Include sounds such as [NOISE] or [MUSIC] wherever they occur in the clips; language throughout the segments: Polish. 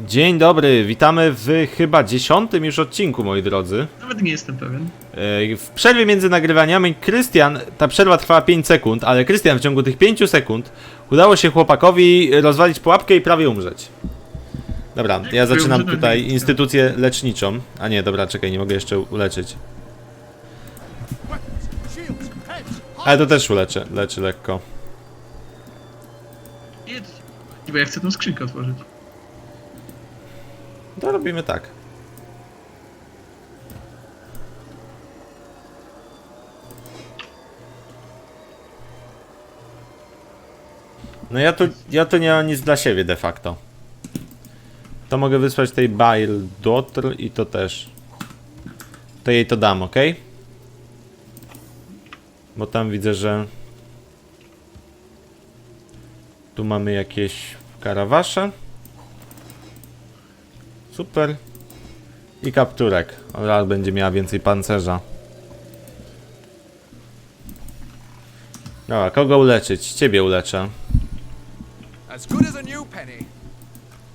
Dzień dobry, witamy w chyba dziesiątym już odcinku, moi drodzy. Nawet nie jestem pewien. W przerwie między nagrywaniami Krystian, ta przerwa trwała 5 sekund, ale Krystian w ciągu tych 5 sekund udało się chłopakowi rozwalić pułapkę i prawie umrzeć. Dobra, ja zaczynam tutaj instytucję leczniczą. A nie, dobra, czekaj, nie mogę jeszcze uleczyć. Ale to też uleczę, leczy lekko. Jedź. Bo ja chcę tą skrzynkę otworzyć. To robimy tak. No ja tu, ja tu nie mam nic dla siebie de facto. To mogę wysłać tej Bail Dotr i to też. To jej to dam, ok? Bo tam widzę, że tu mamy jakieś karawasze. Super. I kapturek. Ona będzie miała więcej pancerza. Dobra, kogo uleczyć? Ciebie uleczę. as good as a new penny.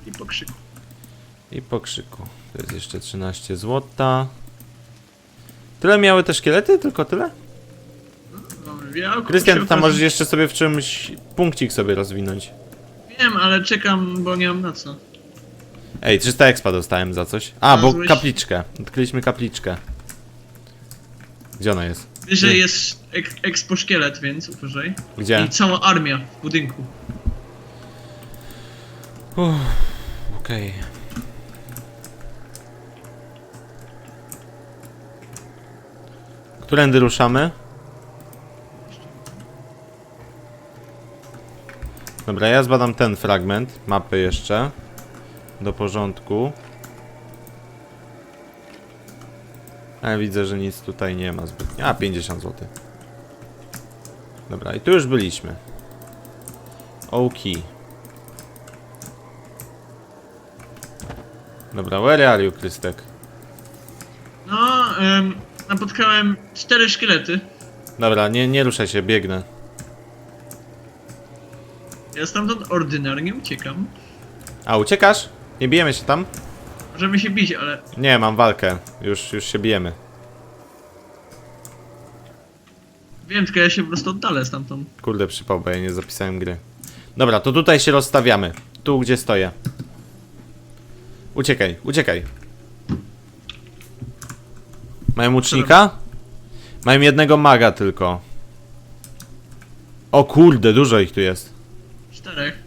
I po krzyku. I po krzyku. To jest jeszcze 13 złota. Tyle miały te szkielety? Tylko tyle? No, ja, Krystian, tam okaże- możesz jeszcze sobie w czymś punkcik sobie rozwinąć. Wiem, ale czekam, bo nie mam na co. Ej, 300 expa dostałem za coś. A, bo Znalazłeś- kapliczkę. Odkryliśmy kapliczkę. Gdzie ona jest? Wyżej jest ek expo szkielet, więc uważaj. Gdzie? I cała armia w budynku. Okej. Którędy ruszamy? Dobra, ja zbadam ten fragment mapy jeszcze. Do porządku. Ale widzę, że nic tutaj nie ma zbytnio. A, 50 zł. Dobra, i tu już byliśmy. Oki. Dobra, where are you, Krystek? No, em, napotkałem cztery szkielety. Dobra, nie, nie ruszaj się, biegnę. Ja stamtąd ordynarnie uciekam. A, uciekasz? Nie bijemy się tam? Możemy się bić, ale Nie, mam walkę. Już, już się bijemy. wiem, tylko ja się po prostu oddalę stamtąd. Kurde, przypał, bo ja nie zapisałem gry. Dobra, to tutaj się rozstawiamy. Tu, gdzie stoję. Uciekaj, uciekaj. Mają łucznika? Mają jednego maga tylko. O kurde, dużo ich tu jest. Czterech.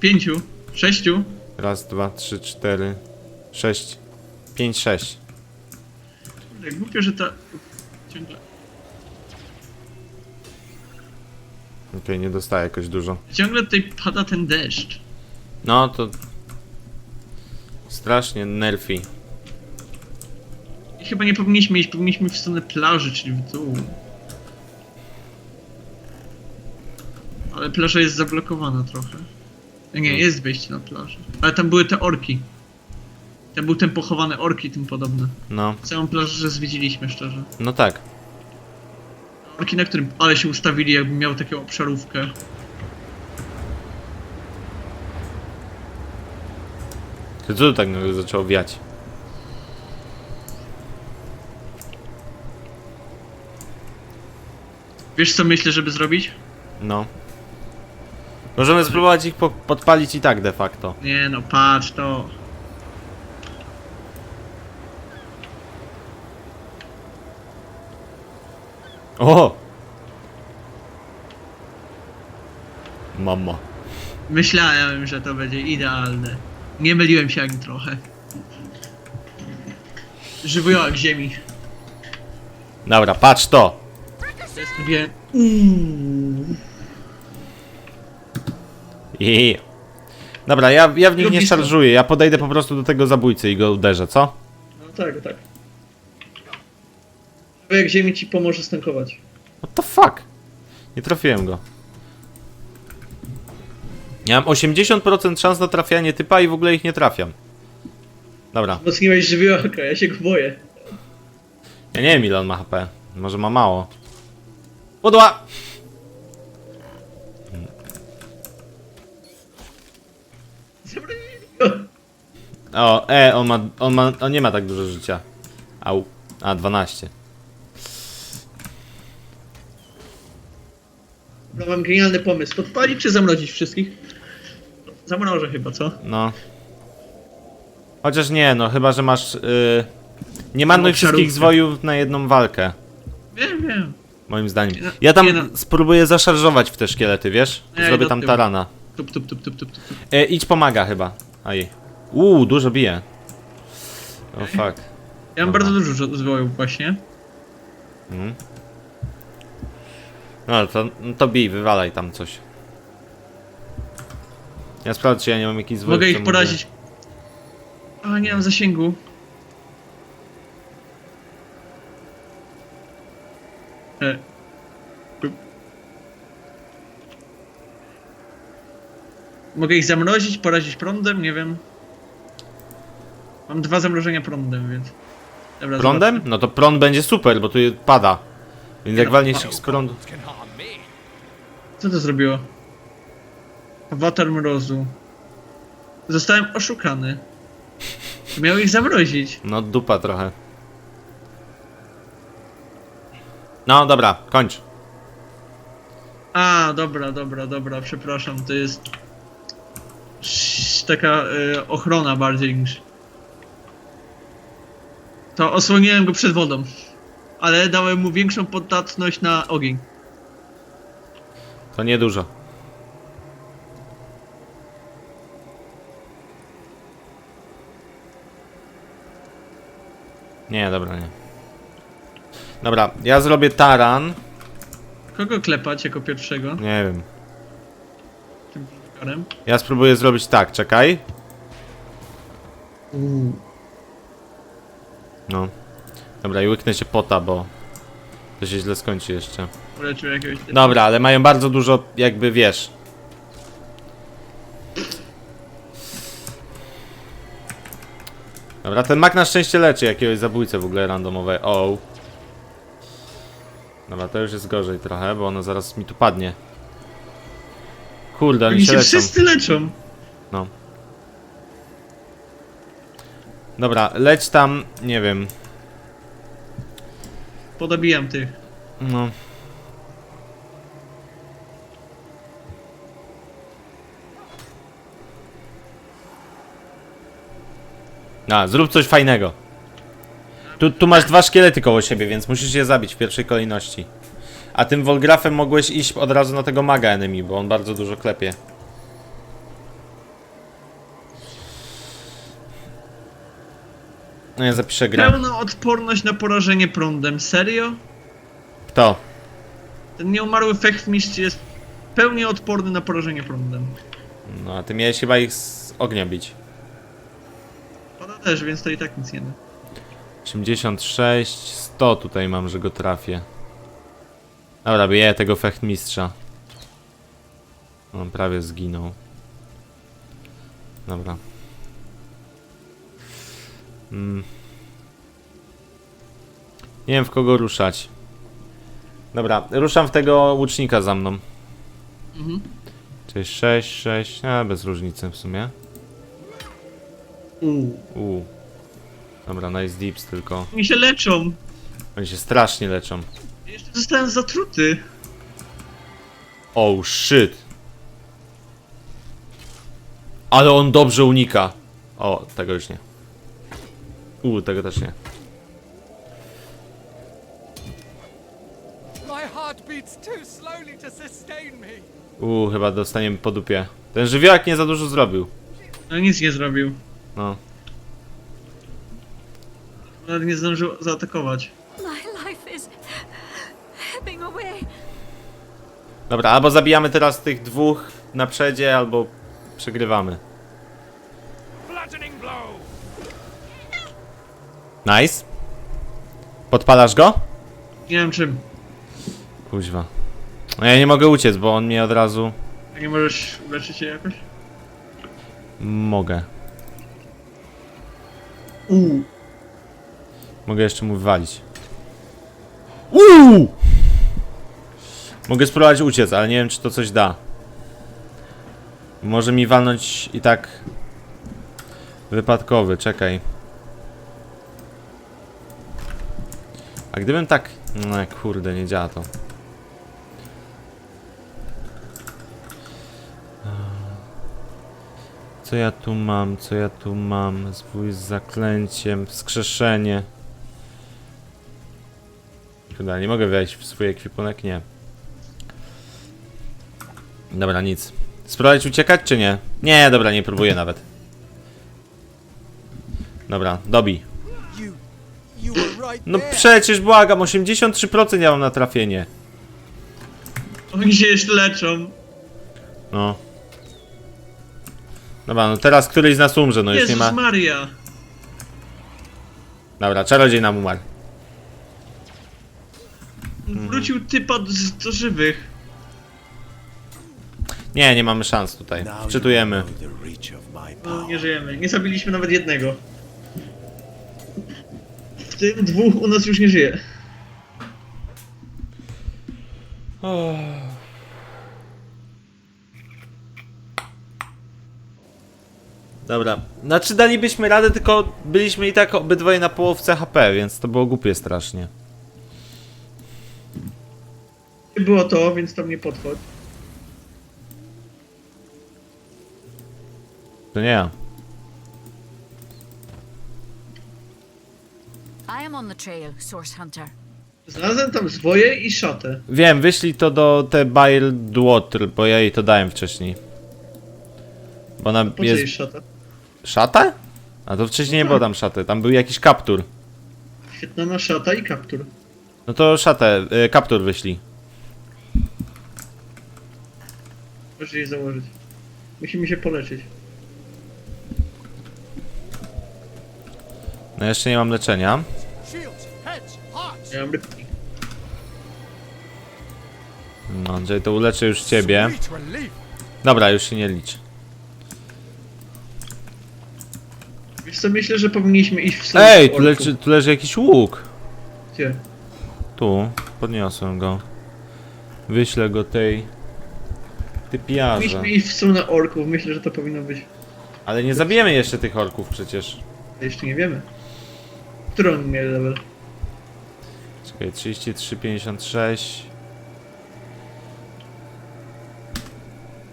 Pięciu. Sześciu. Raz, dwa, trzy, cztery, sześć, pięć, sześć. Kurde, głupio, że ta... Ciągle... Okej, nie dostaję jakoś dużo. Ciągle tutaj pada ten deszcz. No to... Strasznie nerfi. I chyba nie powinniśmy iść, powinniśmy w stronę plaży, czyli w dół. Ale plaża jest zablokowana trochę. Nie, jest wejście na plażę. Ale tam były te orki. Tam był ten pochowany orki tym podobne. No, Całą plażę zwiedziliśmy szczerze. no tak. Orki, na którym ale się ustawili, jakby miał taką obszarówkę. To co tu tak nagle zaczęło wiać? Wiesz co myślę, żeby zrobić? No. Możemy spróbować ich po podpalić i tak de facto. Nie no, patrz to. O! Mama. Myślałem, że to będzie idealne. Nie myliłem się ani trochę. Żywiołak ziemi. Dobra, patrz to! Wie... I. Dobra, ja, ja w nich nie Lubisko. szarżuję, ja podejdę po prostu do tego zabójcy i go uderzę, co? No tak, tak. Żywiołak ziemi ci pomoże stankować. What the fuck? Nie trafiłem go. Ja mam 80% szans na trafianie typa i w ogóle ich nie trafiam. Dobra, Wzmocniłeś żywiołaka, ja się go boję. ja nie wiem ile on ma HP. Może ma mało. Podła! O, e, on ma, on ma, on nie ma tak dużo życia. Au. A, 12. No mam genialny pomysł. Podpalić czy zamrozić wszystkich? Zamrożę chyba, co? No. Chociaż nie, no chyba, że masz... Yy, nie marnuj obszarówkę. wszystkich zwojów na jedną walkę. Wiem, wiem. Moim zdaniem. Nie, Ja tam nie no. spróbuję zaszarżować w te szkielety, wiesz? Ej, Zrobię do tam tyłu. tarana. Tup, tup, tup, tup, tup, tup. E, idź pomaga chyba. Aj. Uuu, dużo bije. O fuck. Ja mam bardzo dużo zwojów właśnie. Mhm. No to, no to bij, wywalaj tam coś. Ja sprawdzę, czy ja nie mam jakichś zwojów. Mogę ich porazić. A, nie mam zasięgu. E. Mogę ich zamrozić, porazić prądem, nie wiem. Mam dwa zamrożenia prądem, więc... Dobra, Prądem? zobaczmy. No to prąd będzie super, bo tu pada. Więc jak no, walniesz ich z prądu... Co to zrobiło? Awatar mrozu. Zostałem oszukany. Miał ich zamrozić. No dupa trochę. No dobra, kończ. A, dobra, dobra, dobra, przepraszam, to jest sz- taka y, ochrona bardziej niż. To osłoniłem go przed wodą, ale dałem mu większą podatność na ogień. To niedużo. Nie, dobra, nie. Dobra, ja zrobię taran. Kogo klepać jako pierwszego? Nie wiem. Tym karem? Ja spróbuję zrobić tak, czekaj. No. Dobra, i łyknę się pota, bo to się źle skończy jeszcze. Uleczył jakiegoś. Dobra, ale mają bardzo dużo, jakby wiesz. Dobra, ten mak na szczęście leczy jakiegoś zabójcę w ogóle randomowe. O. Dobra, to już jest gorzej trochę, bo ono zaraz mi tu padnie. Kurde, oni Oni się się leczą. wszyscy leczą. No. Dobra, leć tam, nie wiem. Podobijam tych. No. A, zrób coś fajnego. Tu, tu masz dwa szkielety koło siebie, więc musisz je zabić w pierwszej kolejności. A tym Wolgrafem mogłeś iść od razu na tego maga enemy, bo on bardzo dużo klepie. No ja zapiszę grę. Pełna odporność na porażenie prądem. Serio? Kto? Ten nieumarły fechtmistrz jest pełni odporny na porażenie prądem. No a ty miałeś chyba ich z ognia bić. Pada też, więc to i tak nic nie da. 86, 100 tutaj mam, że go trafię. Dobra, biję tego fechtmistrza. On prawie zginął. Dobra. Mm. Nie wiem w kogo ruszać. Dobra, ruszam w tego łucznika za mną. Mhm. Czyli 6, 6, a bez różnicy w sumie. Uuu. Uuu. Dobra, nice deeps tylko. Oni się leczą. Oni się strasznie leczą. Jeszcze zostałem zatruty. Oh shit. Ale on dobrze unika. O, tego już nie. U, tego też nie. My heart beats too slowly to sustain me. U, chyba dostaniemy po dupie. Ten żywiołak nie za dużo zrobił. No nic nie zrobił. No. Nawet nie zdążył zaatakować. Dobra, albo zabijamy teraz tych dwóch na przedzie, albo przegrywamy. Nice. Podpalasz go? Nie wiem czym. Kuźwa. No ja nie mogę uciec, bo on mnie od razu... A nie możesz leczyć się jakoś? Mogę. Uuu. Mogę jeszcze mu wywalić. Uuu! Mogę spróbować uciec, ale nie wiem, czy to coś da. Może mi walnąć i tak. Wypadkowy, czekaj. A gdybym tak... No kurde, nie działa to. Co ja tu mam? Co ja tu mam? Zwój z zaklęciem, wskrzeszenie. Chyba nie mogę wejść w swój ekwipunek? Nie. Dobra, nic. Spróbować uciekać, czy nie? Nie, dobra, nie próbuję nawet. Dobra, dobi. No przecież błagam, 83% ja mam na trafienie. Oni się jeszcze leczą. No. Dobra, no teraz któryś z nas umrze, no już nie ma. Maria. Dobra, czarodziej nam umarł. Wrócił typa do, do żywych. Nie, nie mamy szans tutaj. Wczytujemy. No, nie żyjemy. Nie zabiliśmy nawet jednego. W tym dwóch u nas już nie żyje. Dobra. Znaczy dalibyśmy radę, tylko byliśmy i tak obydwoje na połowce HP, więc to było głupie strasznie. Nie było to, więc tam nie podchodź. To nie ja. Am on the trail, Source Hunter. Znalazłem tam zwoje i szatę. Wiem, wyślij to do te Bile Water, bo ja jej to dałem wcześniej. Bo ona Po co jest... jest szata? Szatę? A to wcześniej nie było tam szaty, tam był jakiś kaptur. Świetna na szata i kaptur. No to szatę, y, kaptur wyślij. Możesz jej założyć. Musimy się poleczyć. No jeszcze nie mam leczenia. Ja mam rybki. No, Andrzej, to uleczę już ciebie. Dobra, już się nie licz. Wiesz co, myślę, że powinniśmy iść w stronę Ej, tu, orków. leży, tu leży jakiś łuk. Gdzie? Tu, podniosłem go. Wyślę go tej... Typiarze. Powinniśmy iść w stronę orków. Myślę, że to powinno być. Ale nie zabijemy jeszcze tych orków przecież. Jeszcze nie wiemy. Który on miał level? Czekaj, 33, 56...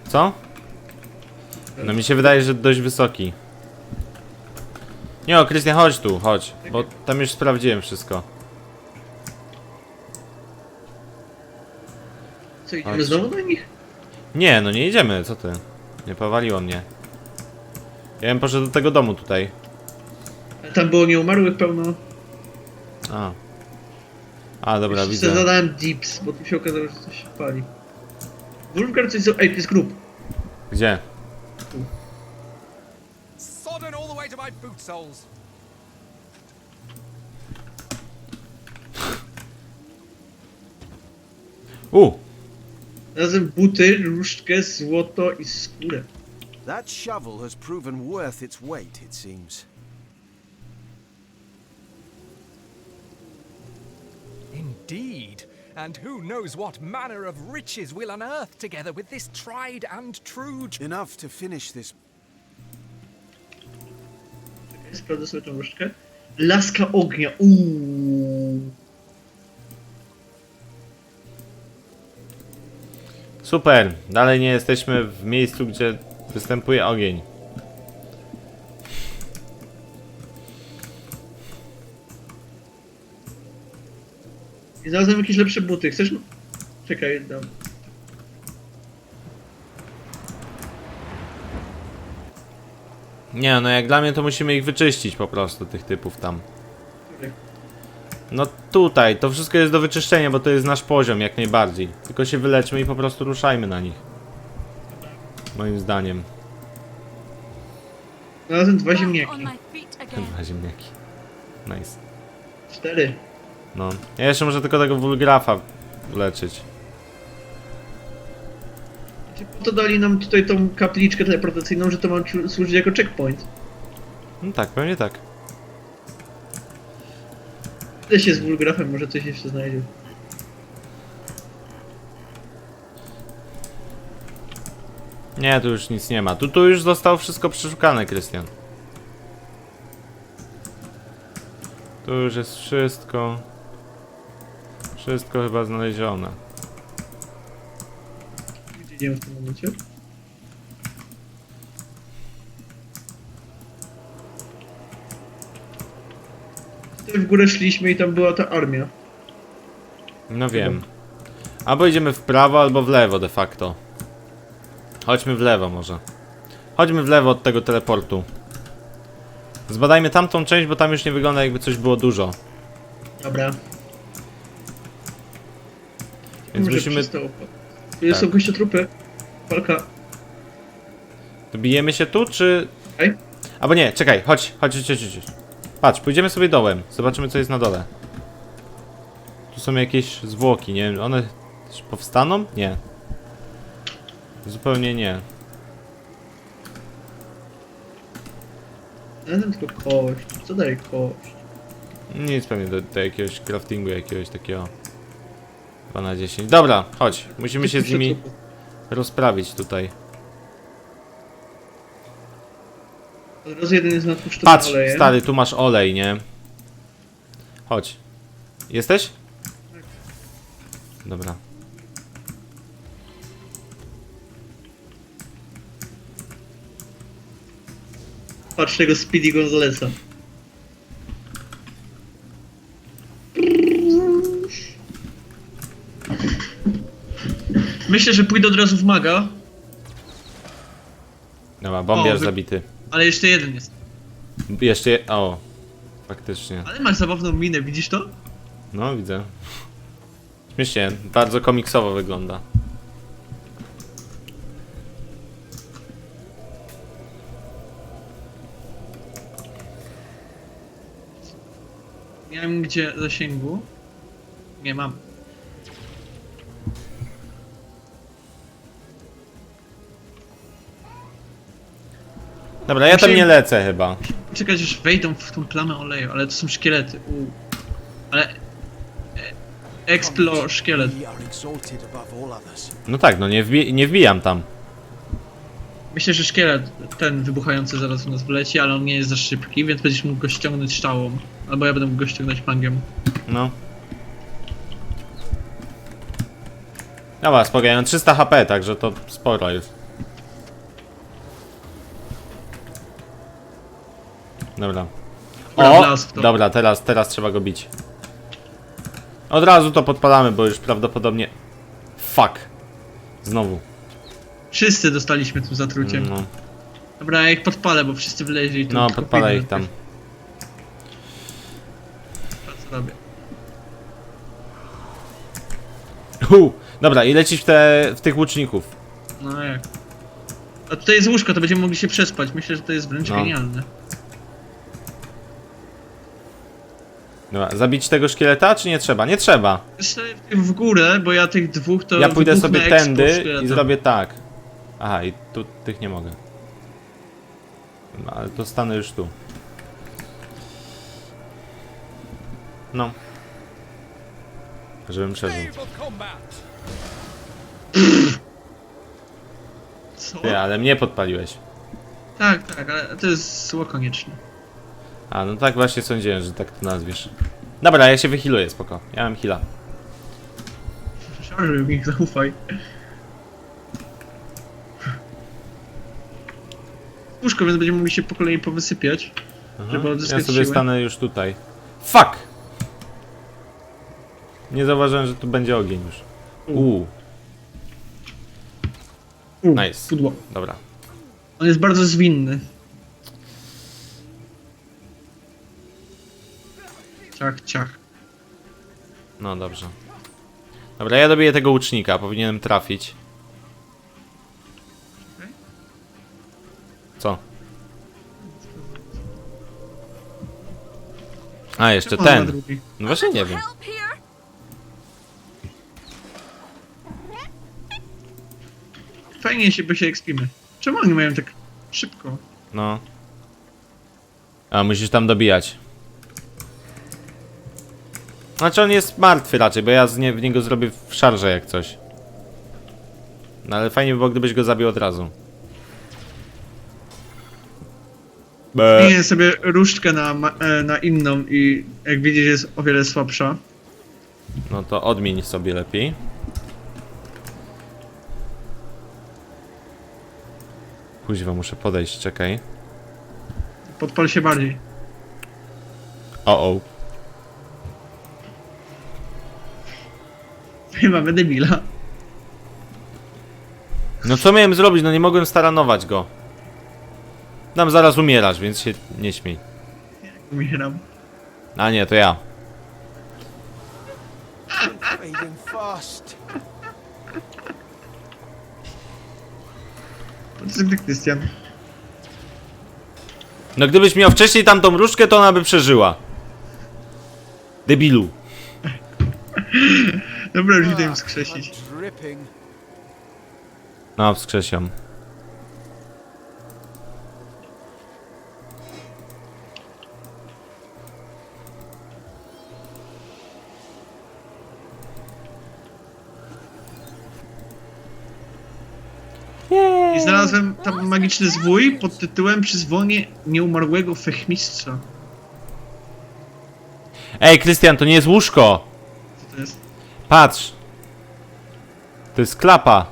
Co? No mi się wydaje, że dość wysoki. Nie o, Krystian, chodź tu, chodź. Bo tam już sprawdziłem wszystko. Co, idziemy Chodź. znowu na nich? Nie, no nie idziemy, co ty? Nie powaliło mnie. Ja bym poszedł do tego domu tutaj. Tam było nieumarłych pełno. A. A, dobra, Jeszcze widzę. zadałem dips, bo tu się okazało, że coś się pali. Wolfgar coś... za- Ej, to jest grób. Gdzie? Sodden all the way to my boot soles. U! Razem buty, różdżkę, złoto i skórę. That shovel has proven worth its weight, it seems. Indeed. And who knows what manner of riches we'll unearth together with this tried and true. Enough to finish this. Sprawdzę sobie tą różdżkę. Laska ognia, uuu. Super! Dalej nie jesteśmy w miejscu, gdzie występuje ogień. Znalazłem jakieś lepsze buty. Chcesz... Czekaj, dam. Nie, no jak dla mnie to musimy ich wyczyścić po prostu, tych typów tam. No tutaj, to wszystko jest do wyczyszczenia, bo to jest nasz poziom jak najbardziej. Tylko się wyleczmy i po prostu ruszajmy na nich. Moim zdaniem. Znalazłem dwa ziemniaki. Dwa ziemniaki. Nice. Cztery. No. Ja jeszcze muszę tylko tego Wulgrafa uleczyć. Czy po to dali nam tutaj tą kapliczkę teleportacyjną, że to ma służyć jako checkpoint? No tak, pewnie tak. Idę się z Wulgrafem, może coś jeszcze znajdzie. Nie, tu już nic nie ma. Tu, tu już zostało wszystko przeszukane, Krystian. Tu już jest wszystko. Wszystko chyba znalezione. Gdzie idziemy w tym momencie? Tutaj w górę szliśmy i tam była ta armia. No wiem. Albo idziemy w prawo, albo w lewo de facto. Chodźmy w lewo może. Chodźmy w lewo od tego teleportu. Zbadajmy tamtą część, bo tam już nie wygląda jakby coś było dużo. Dobra. Więc musimy... przystało. Są Tak. gościotrupy. Walka. Bijemy się tu, czy... Ej. Albo nie, czekaj, chodź, chodź, chodź, chodź, chodź. Patrz, pójdziemy sobie dołem. Zobaczymy, co jest na dole. Tu są jakieś zwłoki, nie wiem, one powstaną? Nie. Zupełnie nie. Ja tam tylko kość. Co daje kość? Nic pewnie do, do jakiegoś craftingu, jakiegoś takiego 2 na 10. Dobra, chodź. Musimy się z nimi rozprawić tutaj. Razu jeden jest na tłuszczowym Patrz, olejem. stary, tu masz olej, nie? Chodź. Jesteś? Dobra. Patrz tego Speedy Gonzalesa. Myślę, że pójdę od razu w maga, Dobra, bombiarz O, wy- zabity. ale jeszcze jeden jest. Jeszcze... je- O. Faktycznie. Ale masz zabawną minę, widzisz to? No, widzę. Śmiesznie, bardzo komiksowo wygląda. Miałem gdzie zasięgu. Nie mam. Dobra, ja tam Musimy- nie lecę chyba. Czekać aż wejdą w tą plamę oleju, ale to są szkielety. U. Ale... E, Explore szkielet. We are exalted above all others. No tak, no nie, wbi nie wbijam tam. Myślę, że szkielet ten wybuchający zaraz u nas wleci, ale on nie jest za szybki, więc będziesz mógł go ściągnąć ształą. Albo ja będę mógł go ściągnąć mangiem. No. Dobra, spoko, ja mam 300 HP, także to sporo jest. Dobra. Dobra, O! blask to. Dobra, teraz, teraz trzeba go bić. Od razu to podpalamy, bo już prawdopodobnie... Fuck. Znowu. Wszyscy dostaliśmy tym zatruciem. No, Dobra, ja ich podpalę, bo wszyscy wleźli tu. no tylko podpalaj pójdę ich tam. na- Co robię? Hu! Dobra, i lecisz w, te, w tych łuczników. No jak? A tutaj jest łóżko, to będziemy mogli się przespać. Myślę, że to jest wręcz No. genialne. Dobra, zabić tego szkieleta, czy nie trzeba? Nie trzeba. Jeszcze w górę, bo ja tych dwóch to Ja pójdę sobie expo tędy szkieletem. i zrobię tak. Aha, i tu tych nie mogę. No, ale to stanę już tu. No. Żebym przeżył. Co? Ty, ale mnie podpaliłeś. Tak, tak, ale to jest zło konieczne. A, no tak właśnie sądziłem, że tak to nazwiesz. Dobra, ja się wychiluję, spoko. Ja mam heala. Szarży mi, zaufaj. Łóżko, więc będziemy mogli się po kolei powysypiać. Żeby Mhm. Ja odzyskać sobie siłę. stanę już tutaj. Fuck! Nie zauważyłem, że tu będzie ogień już. Uuu, U, nice. Pudło. Dobra. On jest bardzo zwinny. Ciach, ciach. No dobrze. Dobra, ja dobiję tego łucznika, powinienem trafić. Co? A, jeszcze Czemu on ma ten. drugi? No właśnie nie wiem. Help here! Fajnie się, by się ekspimy. Czemu oni mają tak szybko? No. A, musisz tam dobijać. Znaczy on jest martwy raczej, bo ja z nie, w niego zrobię w szarże jak coś. No ale fajnie by było, gdybyś go zabił od razu. Be. Zmienię sobie różdżkę na, ma- e, na inną i jak widzisz jest o wiele słabsza. No to odmień sobie lepiej. Kuźwa, muszę podejść, czekaj. Podpal się bardziej. O, o. mamy debila. No co miałem zrobić? No nie mogłem staranować go. Tam zaraz umierasz, więc się nie śmiej. Umieram. A nie, to ja. Fading fast. Krystian. No gdybyś miał wcześniej tamtą różdżkę, to ona by przeżyła. Debilu. [LAUGHS] Dobra, już idę Ah, skrzesić. No, wskrzesiam. I znalazłem tam magiczny zwój pod tytułem Przyzwolenie nieumarłego fechmistrza. Ej, Krystian, to nie jest łóżko! Co to jest? Patrz! To jest klapa.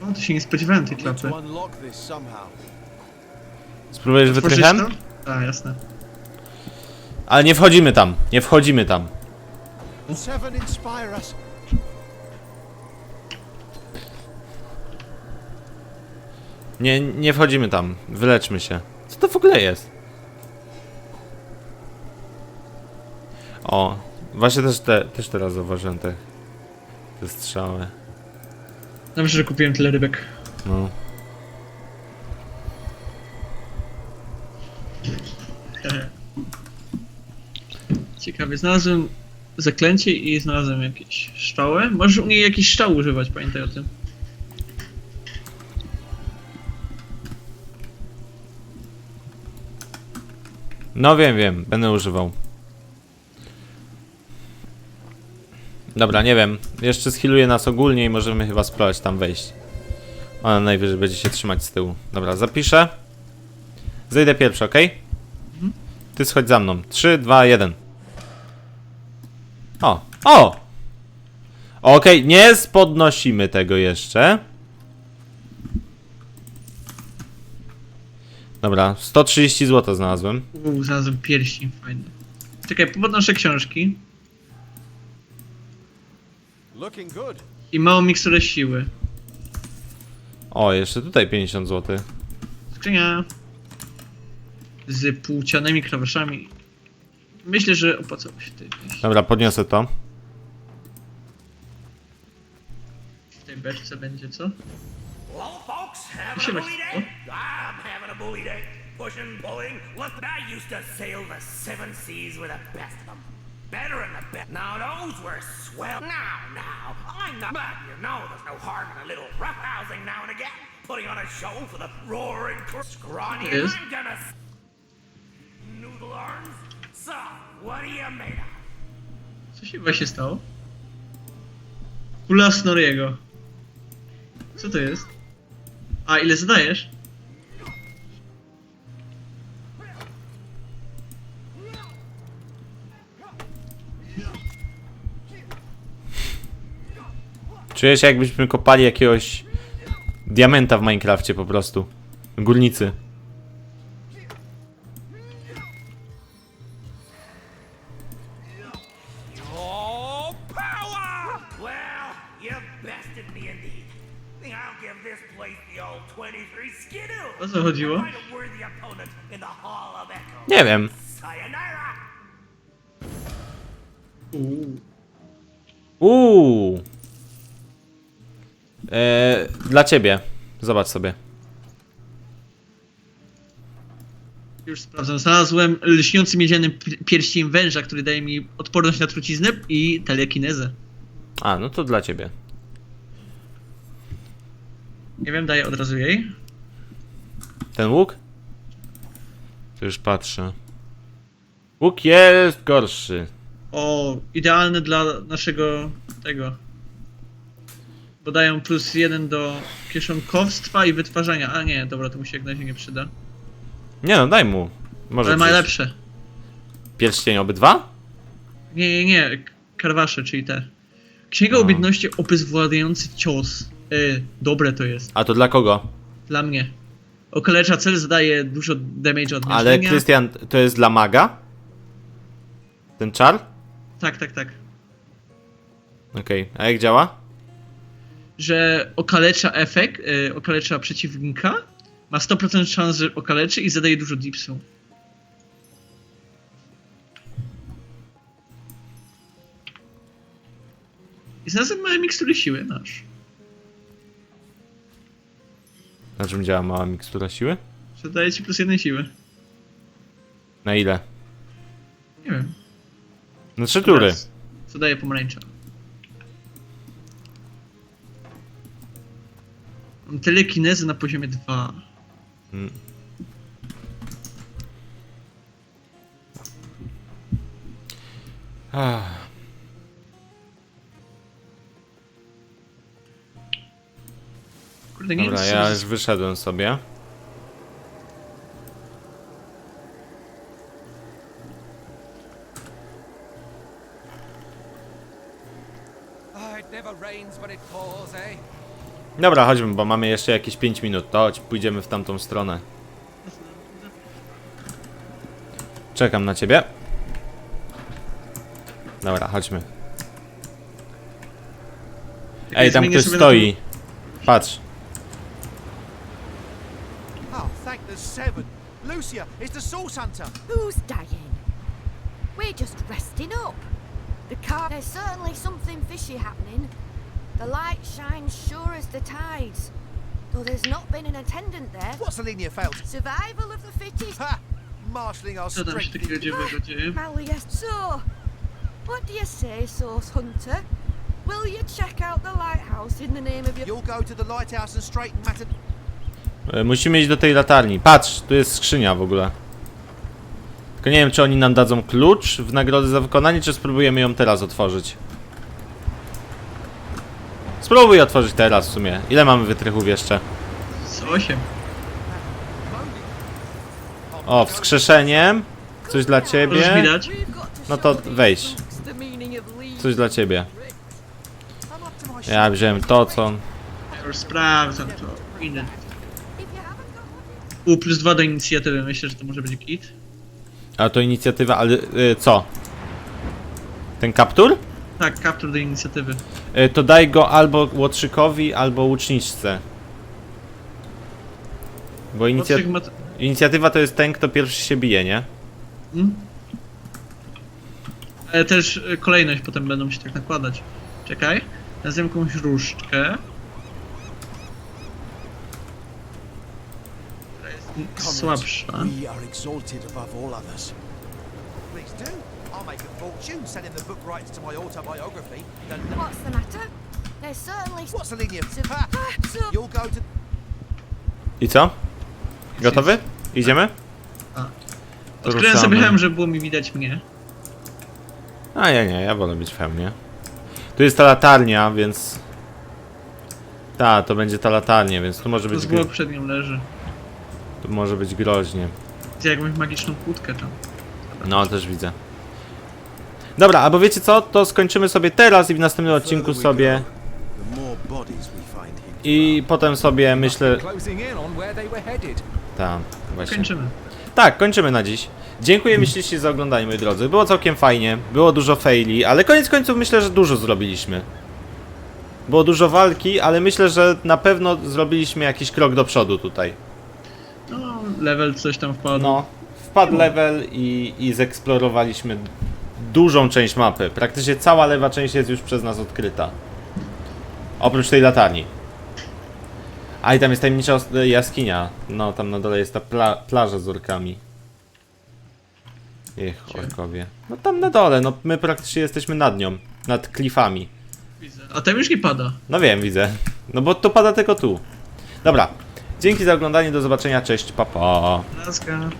No, to się nie spodziewałem tej klapy. Spróbujesz Otworzyć wytrychem? to? A, jasne. Ale nie wchodzimy tam, nie wchodzimy tam. Seven inspire us. Nie, nie wchodzimy tam. Wyleczmy się. Co to w ogóle jest? O, właśnie też, te, też teraz zauważyłem te, te strzały. Dobrze, że kupiłem tyle rybek. No. [LAUGHS] Ciekawie, znalazłem zaklęcie i znalazłem jakieś szczały. Możesz u niej jakiś szczał używać, pamiętaj o tym. No wiem, wiem, będę używał. Dobra, nie wiem. Jeszcze schiluje nas ogólnie i możemy chyba spróbować tam wejść. Ona najwyżej będzie się trzymać z tyłu. Dobra, zapiszę. Zejdę pierwszy, ok? Ty schodź za mną. 3, 2, 1. O! O! Okej, nie spodnosimy tego jeszcze. Dobra, 130 zł znalazłem. Uuu, znalazłem pierścień fajny. Czekaj, podnoszę książki Looking good. i małą miksturę siły. O, jeszcze tutaj 50 zł. Skrzynia z płócianymi klawiszami. Myślę, że opłacało się wejść. Dobra, podniosę to. W tej beczce będzie co? Well, folks, having a bully day? I'm having a bully day. Pushing, pulling. Look, I used to sail the seven seas with the best of them. Better in the best. Now those were swell. Now, now, I'm not. But you know, there's no harm in a little roughhousing now and again. Putting on a show for the roaring, cr- scrawny. Yes. I'm gonna s- noodle arms. So, what are you made of? Co się właśnie stało? Kula Snoriego. Co to jest? A, ile zadajesz? Czuję się jakbyśmy kopali jakiegoś diamenta w Minecrafcie po prostu. Górnicy. Your power! Well, you bested me indeed. Think I'll give this place the old 23 skidoo. O co chodziło? Nie wiem. Uuu. Eee, dla ciebie. Zobacz sobie. Już sprawdzam. Znalazłem lśniący miedziany pi- pierścień węża, który daje mi odporność na truciznę i telekinezę. A, no to dla ciebie. Nie wiem, daję od razu jej. Ten łuk? To już patrzę. Łuk jest gorszy. O, idealny dla naszego tego. Bo dają plus jeden do kieszonkowstwa i wytwarzania. A nie, dobra, to mu się jak na razie nie przyda. Nie no, daj mu. Może Ale najlepsze. Pierścień obydwa? Nie, nie, nie. Karwasze, czyli te. Księga No. Umiejętności obezwładający cios. Y, dobre to jest. A to dla kogo? Dla mnie. Okalecza cel zadaje dużo damage od Ale. Krystian, to jest dla maga? Ten czar? Tak, tak, tak. Okej, a jak działa? Że okalecza efekt, y, okalecza przeciwnika, ma 100% szans, że okaleczy i zadaje dużo dipsu. I znalazłem małe mikstury siły, masz. Na czym działa mała mikstura siły? Że daje ci plus jednej siły. Na ile? Nie wiem. Na trzy tury. Raz. Co daje pomarańcza. Telekinezy na poziomie 2. Mm. Ah, Kurde, nie Dobra, wiem, co ja już wyszedłem sobie. Dobra, chodźmy, bo mamy jeszcze jakieś 5 minut. To chodź, pójdziemy w tamtą stronę. Czekam na ciebie. Dobra, chodźmy. Ej, tam zmienię ktoś sobie na stoi. Patrz. Oh, thank the seven. Lucia, it's the Source Hunter. Who's dying? We're just resting up. The car. There's certainly something fishy happening. The light shines sure as the tides. Though there's not been an attendant there. What's Alenia failed? Survival of the fittest. Ha! Marshalling our Co tam się strength. takiego dziwnego dzieje? Malleus. So, what do you say, Source Hunter? Will you check out the lighthouse in the name of your. You'll go to the lighthouse and straighten matter. E, Musimy iść do tej latarni. Patrz, tu jest skrzynia w ogóle. Tylko nie wiem, czy oni nam dadzą klucz w nagrodę za wykonanie, czy spróbujemy ją teraz otworzyć. Spróbuj otworzyć teraz w sumie. Ile mamy wytrychów jeszcze? Z 8. O, wskrzeszeniem. Coś dla Możesz ciebie. No to wejdź. Coś dla ciebie. Ja wziąłem to, co... Ja już sprawdzam to. One, U plus 2 do inicjatywy, myślę, że to może być git. A to inicjatywa, ale y, co? Ten kaptur? Tak, kaptur do inicjatywy. Y, to daj go albo łotrzykowi, albo łuczniczce. Bo inicja... Ma... inicjatywa to jest ten, kto pierwszy się bije, nie? Hmm? Ale też y, kolejność potem będą się tak nakładać. Czekaj. Nazwę jakąś różdżkę. Która jest słabsza. We are exalted above all others. Please do. I'll make a fortune selling the book rights to my autobiography. The what's the matter? There's certainly. What's! Ah, so- You'll go to. I co? Gotowy? Idziemy? To Odkryłem ruszamy. sobie hełm, żeby było mi widać mnie. A ja nie, ja wolę być w hełmie. Tu jest ta latarnia, więc... Ta, to będzie ta latarnia, więc tu może To być, zwłok gro... przed nią leży. tu może być groźnie. Widzę jakąś magiczną kłódkę tam. No, też widzę. Dobra, albo wiecie co? To skończymy sobie teraz i w następnym odcinku sobie... I potem sobie myślę... Tak, właśnie. Kończymy. Tak, kończymy na dziś. Dziękuję myśliście za oglądanie, moi drodzy. Było całkiem fajnie, było dużo faili, ale koniec końców myślę, że dużo zrobiliśmy. Było dużo walki, ale myślę, że na pewno zrobiliśmy jakiś krok do przodu tutaj. No, level coś tam wpadł. No, wpadł level i, i zeksplorowaliśmy dużą część mapy. Praktycznie cała lewa część jest już przez nas odkryta. Oprócz tej latarni. A i tam jest tajemnicza os- jaskinia. No, tam na dole jest ta pla plaża z orkami. Ech, orkowie. No tam na dole, no my praktycznie jesteśmy nad nią. Nad klifami. Widzę. A tam już nie pada. No wiem, widzę. No bo to pada tylko tu. Dobra. Dzięki za oglądanie, do zobaczenia, cześć, papa. Pa. Laska.